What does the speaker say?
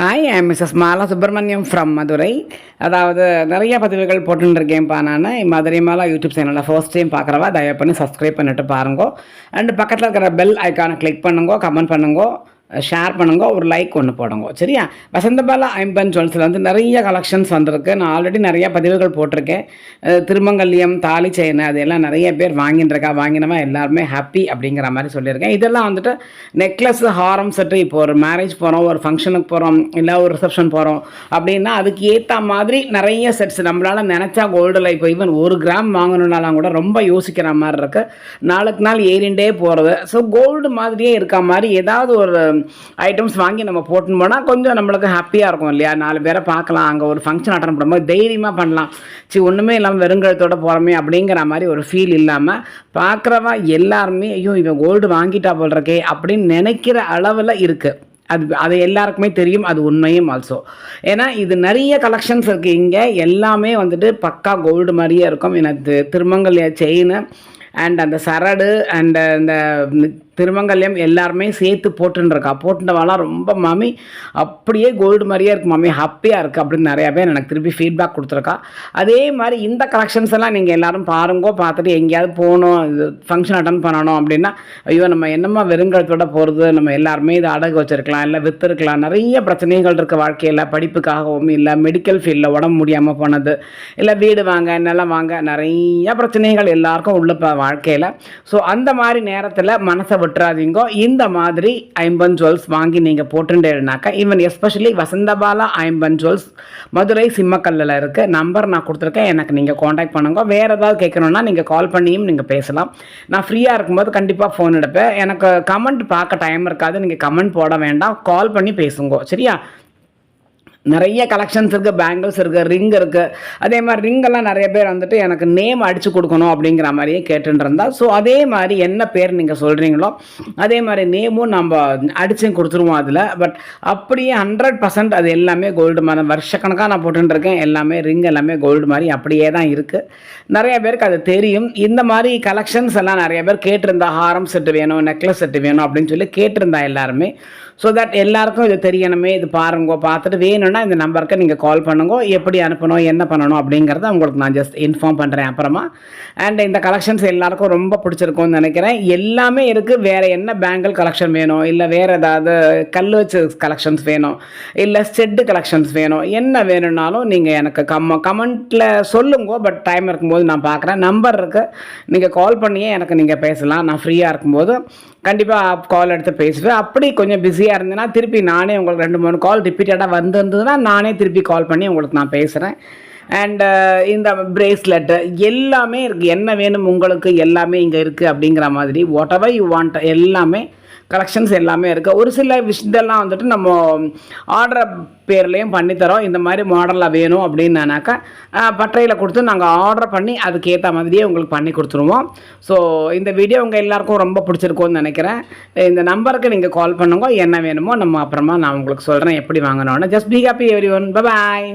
Hi I Mrs Mala Subramaniam from Madurai அதாவது நிறைய பதிவுகள் போட்டுருக்கேன்ப்பா நான். மதுரை மாலா யூடியூப் சேனலில் ஃபர்ஸ்ட் டைம் பார்க்குறவா தயவு பண்ணி சப்ஸ்கிரைப் பண்ணிட்டு பாருங்க. அண்டு பக்கத்தில் இருக்கிற பெல் ஐக்கானை கிளிக் பண்ணுங்க கமெண்ட் பண்ணுங்க. ஷேர் பண்ணுங்க ஒரு லைக் ஒன்று போடுங்க. சரியா? வசந்தபாலா ஐம்பன் ஜுவல்ஸில் வந்து நிறைய கலெக்ஷன்ஸ் வந்திருக்கு. நான் ஆல்ரெடி நிறைய பதிவுகள் போட்டிருக்கேன். திருமங்கல்யம் தாலி செயின் அது எல்லாம் நிறைய பேர் வாங்கிட்டுருக்கா வாங்கினவன் எல்லாருமே ஹாப்பி அப்படிங்கிற மாதிரி சொல்லியிருக்கேன். இதெல்லாம் வந்துட்டு நெக்லஸ் ஹாரம் செட்டு இப்போ ஒரு மேரேஜ் போகிறோம் ஒரு ஃபங்க்ஷனுக்கு போகிறோம் இல்லை ஒரு ரிசப்ஷன் போகிறோம் அப்படின்னா அதுக்கு ஏற்ற மாதிரி நிறைய செட்ஸ் நம்மளால் நினச்சா கோல்டில் இப்போ ஈவன் ஒரு கிராம் வாங்கணுன்னாலும் கூட ரொம்ப யோசிக்கிற மாதிரி இருக்குது நாளுக்கு நாள் ஏறிண்டே போகிறது ஸோ கோல்டு மாதிரியே இருக்க மாதிரி ஏதாவது ஒரு ஐட்டம்ஸ் வாங்கி நம்ம போட்டுன்னு போனால் கொஞ்சம் நம்மளுக்கு ஹாப்பியாக இருக்கும் இல்லையா? நாலு பேரை பார்க்கலாம் அங்கே ஒரு ஃபங்க்ஷன் அட்டன் பண்ணும்போது தைரியமாக பண்ணலாம். சரி ஒன்றுமே இல்லாமல் வெறுங்கழுத்தோடு போகிறோமே அப்படிங்கிற மாதிரி ஒரு ஃபீல் இல்லாமல் பார்க்குறவா எல்லாருமே ஐயோ இவன் கோல்டு வாங்கிட்டா போல் இருக்கே அப்படின்னு நினைக்கிற அளவில் இருக்குது அது அது எல்லாருக்குமே தெரியும் அது உண்மையும் ஆல்சோ ஏன்னா இது நிறைய கலெக்ஷன்ஸ் இருக்குது இங்கே எல்லாமே வந்துட்டு பக்கா கோல்டு மாதிரியே இருக்கும். எனக்கு திருமங்கல்யா செயின் அண்ட் அந்த சரடு அண்ட் அந்த திருமங்கல்யம் எல்லாருமே சேர்த்து போட்டுருக்கா போட்டுட்டவாலாம் ரொம்ப மாமி அப்படியே கோல்டு மாதிரியே இருக்குது மாமி ஹாப்பியாக இருக்குது அப்படின்னு நிறையா பேர் எனக்கு திருப்பி ஃபீட்பேக் கொடுத்துருக்கா. அதே மாதிரி இந்த கலெக்ஷன்ஸ் எல்லாம் நீங்கள் எல்லாரும் பாருங்கோ பார்த்துட்டு எங்கேயாவது போகணும் இது ஃபங்க்ஷன் அட்டன் பண்ணணும் அப்படின்னா ஐயோ நம்ம என்னம்மா வெறுங்கலத்தோட போகிறது நம்ம எல்லாருமே இது அடகு வச்சிருக்கலாம் இல்லை விற்றுருக்கலாம் நிறைய பிரச்சனைகள் இருக்குது வாழ்க்கையில் படிப்புக்காகவும் இல்லை மெடிக்கல் ஃபீல்டில் உடம்பு முடியாமல் போனது இல்லை வீடு வாங்க நிலம் வாங்க நிறைய பிரச்சனைகள் எல்லாருக்கும் உள்ளே வாழ்க்கையில். ஸோ அந்த மாதிரி நேரத்தில் மனசை விட்டுறாதீங்க. இந்த மாதிரி ஐம்பன் ஜுவல்ஸ் வாங்கி நீங்கள் போட்டுட்டேனாக்கா even especially Vasanthabala Aimban jewels Madurai சிம்மக்கல்லில் இருக்குது நம்பர் நான் கொடுத்துருக்கேன். எனக்கு நீங்கள் காண்டாக்ட் பண்ணுங்க. வேறு ஏதாவது கேட்கணுன்னா நீங்கள் கால் பண்ணியும் நீங்கள் பேசலாம். நான் ஃப்ரீயாக இருக்கும்போது கண்டிப்பாக ஃபோன் எடுப்பேன். எனக்கு கமெண்ட் பார்க்க டைம் இருக்காது. நீங்கள் கமெண்ட் போட வேண்டாம். கால் பண்ணி பேசுங்க. சரியா? நிறைய கலெக்ஷன்ஸ் இருக்குது பேங்கிள்ஸ் இருக்குது ரிங் இருக்குது அதே மாதிரி ரிங்கெல்லாம் நிறைய பேர் வந்துட்டு எனக்கு நேம் அடித்து கொடுக்கணும் அப்படிங்கிற மாதிரியே கேட்டுருந்தா ஸோ அதே மாதிரி என்ன பேர் நீங்கள் சொல்கிறீங்களோ அதே மாதிரி நேமும் நம்ம அடிச்சும் கொடுத்துருவோம் அதில். பட் அப்படியே ஹண்ட்ரட் பர்சன்ட் அது எல்லாமே கோல்டு மாதிரி வருஷக்கணக்காக நான் போட்டுருக்கேன் எல்லாமே ரிங் எல்லாமே கோல்டு மாதிரி அப்படியே தான் இருக்குது நிறைய பேருக்கு அது தெரியும். இந்த மாதிரி கலெக்ஷன்ஸ் எல்லாம் நிறைய பேர் கேட்டிருந்தா ஹாரம் செட்டு வேணும் நெக்லஸ் செட்டு வேணும் அப்படின்னு சொல்லி கேட்டிருந்தா எல்லாருமே. ஸோ தட் எல்லாருக்கும் இது தெரியணுமே. இது பாருங்க பார்த்துட்டு வேணும்னா இந்த நம்பருக்கு நீங்கள் கால் பண்ணுங்க. எப்படி அனுப்பணும் என்ன பண்ணணும் அப்படிங்கிறத உங்களுக்கு நான் ஜஸ்ட் இன்ஃபார்ம் பண்ணுறேன் அப்புறமா. அண்ட் இந்த கலெக்ஷன்ஸ் எல்லாருக்கும் ரொம்ப பிடிச்சிருக்கும்னு நினைக்கிறேன். எல்லாமே இருக்குது வேறு என்ன பேங்கிள் கலெக்ஷன் வேணும்? இல்லை வேறு ஏதாவது கல் வச்சு கலெக்ஷன்ஸ் வேணும்? இல்லை செட்டு கலெக்ஷன்ஸ் வேணும்? என்ன வேணும்னாலும் நீங்கள் எனக்கு கம்ம கமெண்ட்டில் சொல்லுங்க. பட் டைம் இருக்கும்போது நான் பார்க்குறேன் நம்பர் இருக்குது நீங்கள் கால் பண்ணியே எனக்கு நீங்கள் பேசலாம். நான் ஃப்ரீயாக இருக்கும்போது கண்டிப்பாக கால் எடுத்து பேசுவேன். அப்படி கொஞ்சம் பிஸியாக இருந்தேன்னா திருப்பி நானே உங்களுக்கு ரெண்டு மூணு கால் ரிப்பீட்டடாக தான் நானே திருப்பி கால் பண்ணி உங்களுக்கு நான் பேசுகிறேன் அண்டு uh, இந்த பிரேஸ்லெட்டு எல்லாமே இருக்குது என்ன வேணும் உங்களுக்கு? எல்லாமே இங்கே இருக்குது அப்படிங்கிற மாதிரி வாட் எவர் யூ வாண்ட் எல்லாமே கலெக்ஷன்ஸ் எல்லாமே இருக்குது ஒரு சில விஷயத்தெல்லாம் வந்துட்டு நம்ம ஆர்டர் பேர்லேயும் பண்ணித்தரோம். இந்த மாதிரி மாடலில் வேணும் அப்படின்னாக்கா பட்டறையில் கொடுத்து நாங்கள் ஆர்டர் பண்ணி அதுக்கேற்ற மாதிரியே உங்களுக்கு பண்ணி கொடுத்துருவோம். ஸோ இந்த வீடியோ உங்கள் எல்லாருக்கும் ரொம்ப பிடிச்சிருக்கும்னு நினைக்கிறேன். இந்த நம்பருக்கு நீங்கள் கால் பண்ணுங்க. என்ன வேணுமோ நம்ம அப்புறமா நான் உங்களுக்கு சொல்கிறேன் எப்படி வாங்கணும்னு. Just be happy everyone bye